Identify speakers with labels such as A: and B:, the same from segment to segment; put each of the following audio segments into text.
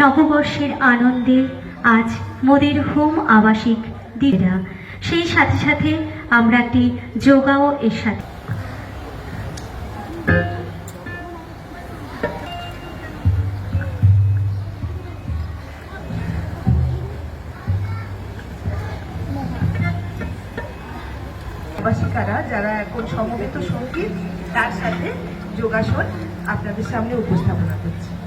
A: নববর্ষের আনন্দে আজ মোদের হোম আবাসিক দিদিরা সেই সাথে সাথে আমরা একটি যোগাও এর সাথে
B: বাসিকারা যারা এখন সমবেত সংগীত তার সাথে যোগাসন আপনাদের সামনে উপস্থাপনা করছে।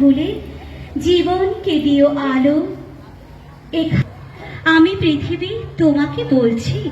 C: ভুলে
A: জীবনকে দিও আলো? আমি পৃথিবী তোমাকে বলছি।